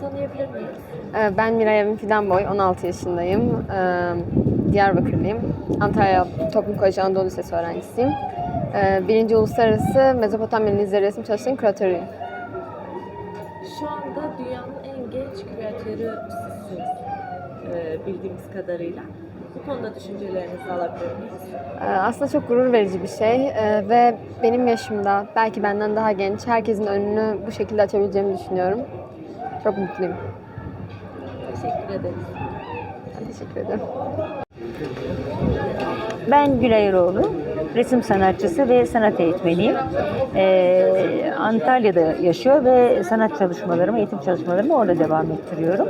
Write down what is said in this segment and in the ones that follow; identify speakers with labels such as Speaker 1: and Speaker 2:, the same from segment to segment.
Speaker 1: Tanıyabilir miyiz?
Speaker 2: Ee, Ben Miray Evin Fidanboy, 16 yaşındayım. Ee, Diyarbakırlıyım. Antalya Toplum Koleji Anadolu Lisesi öğrencisiyim. Ee, Birinci Uluslararası Mezopotamya Nizleri Resim Çalıştayı'nın küratörüyüm.
Speaker 1: Şu anda dünyanın en genç küratörü sizsiniz. Ee, bildiğimiz kadarıyla. Bu konuda düşüncelerinizi alabilir miyiz?
Speaker 2: Aslında çok gurur verici bir şey ve benim yaşımda, belki benden daha genç, herkesin önünü bu şekilde açabileceğimi düşünüyorum. Çok mutluyum.
Speaker 1: Teşekkür ederiz.
Speaker 2: Ben teşekkür ederim.
Speaker 3: Ben Gülay Eroğlu, resim sanatçısı ve sanat eğitmeniyim. Ee, Antalya'da yaşıyor ve sanat çalışmalarımı, eğitim çalışmalarımı orada devam ettiriyorum.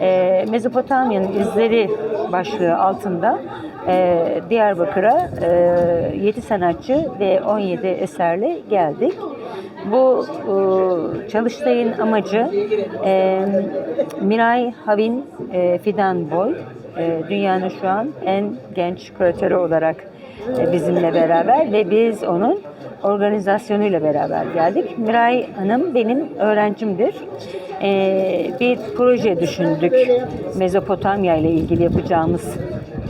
Speaker 3: Ee, Mezopotamya'nın izleri başlığı altında e, Diyarbakır'a e, 7 sanatçı ve 17 eserle geldik. Bu e, çalıştayın amacı e, Miray Havin e, Fidan Boy, e, dünyanın şu an en genç küratörü olarak e, bizimle beraber ve biz onun organizasyonuyla beraber geldik. Miray Hanım benim öğrencimdir. E, bir proje düşündük Mezopotamya ile ilgili yapacağımız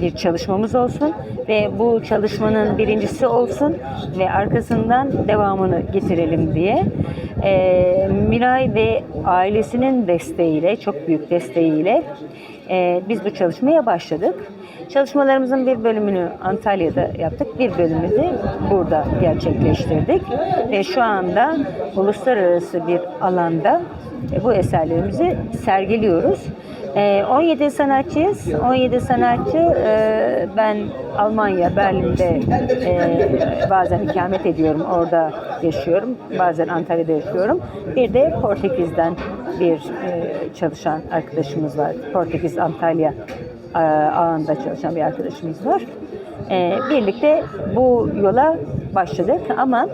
Speaker 3: bir çalışmamız olsun ve bu çalışmanın birincisi olsun ve arkasından devamını getirelim diye. Ee, Miray ve ailesinin desteğiyle, çok büyük desteğiyle e, biz bu çalışmaya başladık. Çalışmalarımızın bir bölümünü Antalya'da yaptık, bir bölümünü de burada gerçekleştirdik. Ve şu anda uluslararası bir alanda e, bu eserlerimizi sergiliyoruz. Ee, 17 sanatçıyız. 17 sanatçı e, ben Almanya, Berlin'de e, bazen ikamet ediyorum. Orada yaşıyorum. Bazen Antalya'da yaşıyorum. Bir de Portekiz'den bir e, çalışan arkadaşımız var. Portekiz, Antalya e, ağında çalışan bir arkadaşımız var. E, birlikte bu yola başladık ama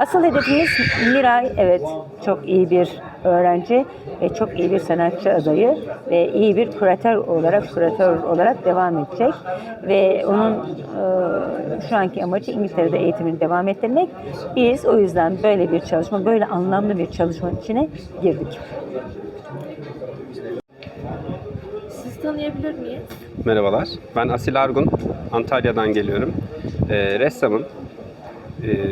Speaker 3: asıl hedefimiz Miray evet çok iyi bir öğrenci ve çok iyi bir sanatçı adayı ve iyi bir küratör olarak küratör olarak devam edecek ve onun e, şu anki amacı İngiltere'de eğitimini devam ettirmek. Biz o yüzden böyle bir çalışma, böyle anlamlı bir çalışma içine girdik.
Speaker 1: Sizi tanıyabilir miyiz?
Speaker 4: Merhabalar, ben Asil Argun, Antalya'dan geliyorum. Ee, ressamım. Ee,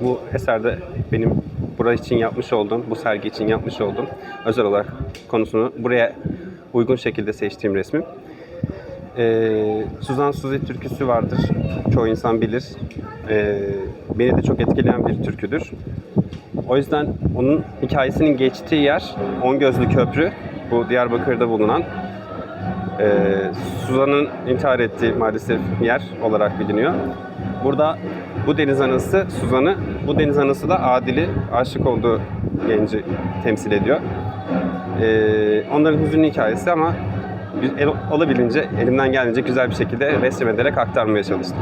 Speaker 4: bu eserde benim burası için yapmış olduğum, bu sergi için yapmış olduğum özel olarak konusunu buraya uygun şekilde seçtiğim resmim. Ee, Suzan Suzi türküsü vardır, çoğu insan bilir. Ee, beni de çok etkileyen bir türküdür. O yüzden onun hikayesinin geçtiği yer On Gözlü Köprü, bu Diyarbakır'da bulunan ee, Suzan'ın intihar ettiği maalesef yer olarak biliniyor. Burada bu deniz anası Suzan'ı, bu deniz anası da Adil'i aşık olduğu genci temsil ediyor. Ee, onların hüzünlü hikayesi ama el- olabildiğince elimden geldiğince güzel bir şekilde resim ederek aktarmaya çalıştım.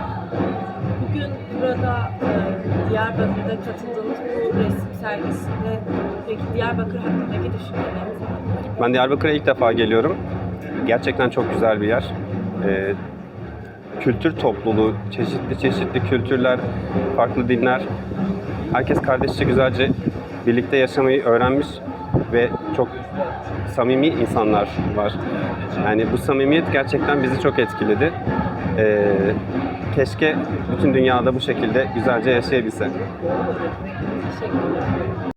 Speaker 1: Bugün burada e, Diyarbakır'da katıldığınız bu resim sergisinde peki Diyarbakır hakkındaki düşünceleriniz?
Speaker 4: Ben Diyarbakır'a ilk defa geliyorum. Gerçekten çok güzel bir yer. Ee, kültür topluluğu, çeşitli çeşitli kültürler, farklı dinler. Herkes kardeşçe güzelce birlikte yaşamayı öğrenmiş ve çok samimi insanlar var. Yani bu samimiyet gerçekten bizi çok etkiledi. Ee, keşke bütün dünyada bu şekilde güzelce yaşayabilse.
Speaker 1: Teşekkürler.